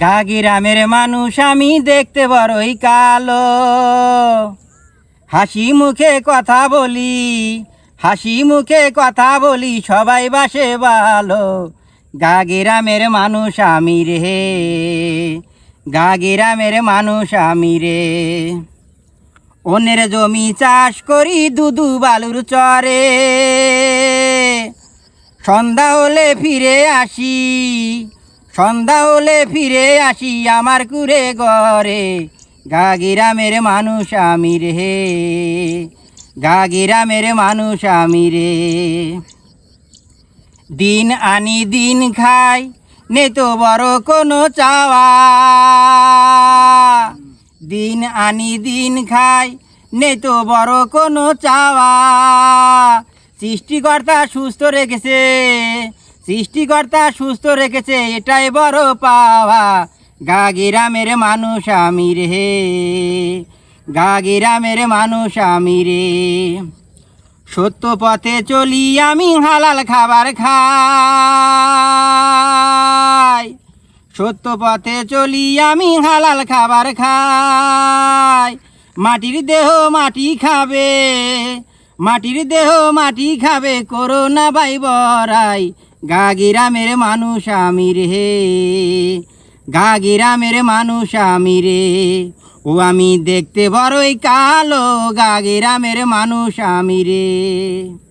গাগিরামের মানুষ, আমি দেখতে বড়ই কালো। হাসি মুখে কথা বলি, হাসি মুখে কথা বলি, সবাই বাসে ভালো। গাগিরামের মানুষ, আমি রে। গাগিরামের মানুষ, আমি রে। অন্যের জমি চাষ করি, দুদু বালুর চরে। সন্ধ্যা হলে ফিরে আসি সন্ধ্যা হলে ফিরে আসি আমার কুরে ঘরে। গাগিরামের মানুষ আমি রে। গাগিরামের মানুষ আমি রে। দিন আনি দিন খাই, নে তো বড় কোনো চাওয়া। দিন আনি দিন খাই, নে তো বড় কোনো চাওয়া। সৃষ্টিকর্তা সুস্থ রেখেছে সৃষ্টিকর্তা সুস্থ রেখেছে, এটাই বড় পাওয়া। গাগিরামের মানুষ আমি রে। গাগিরামের মানুষ আমি রে। সত্য পথে চলি আমি, হালাল খাবার খাই। সত্য পথে চলি আমি, হালাল খাবার খাই। মাটির দেহ মাটি খাবে, মাটির দেহ মাটি খাবে, করোনা বাই বরাই গাগিরামের মানুষ আমি রে। গাগিরামের মানুষ আমি রে। ও আমি দেখতে বড়ই কালো গাগিরামের মানুষ আমি রে।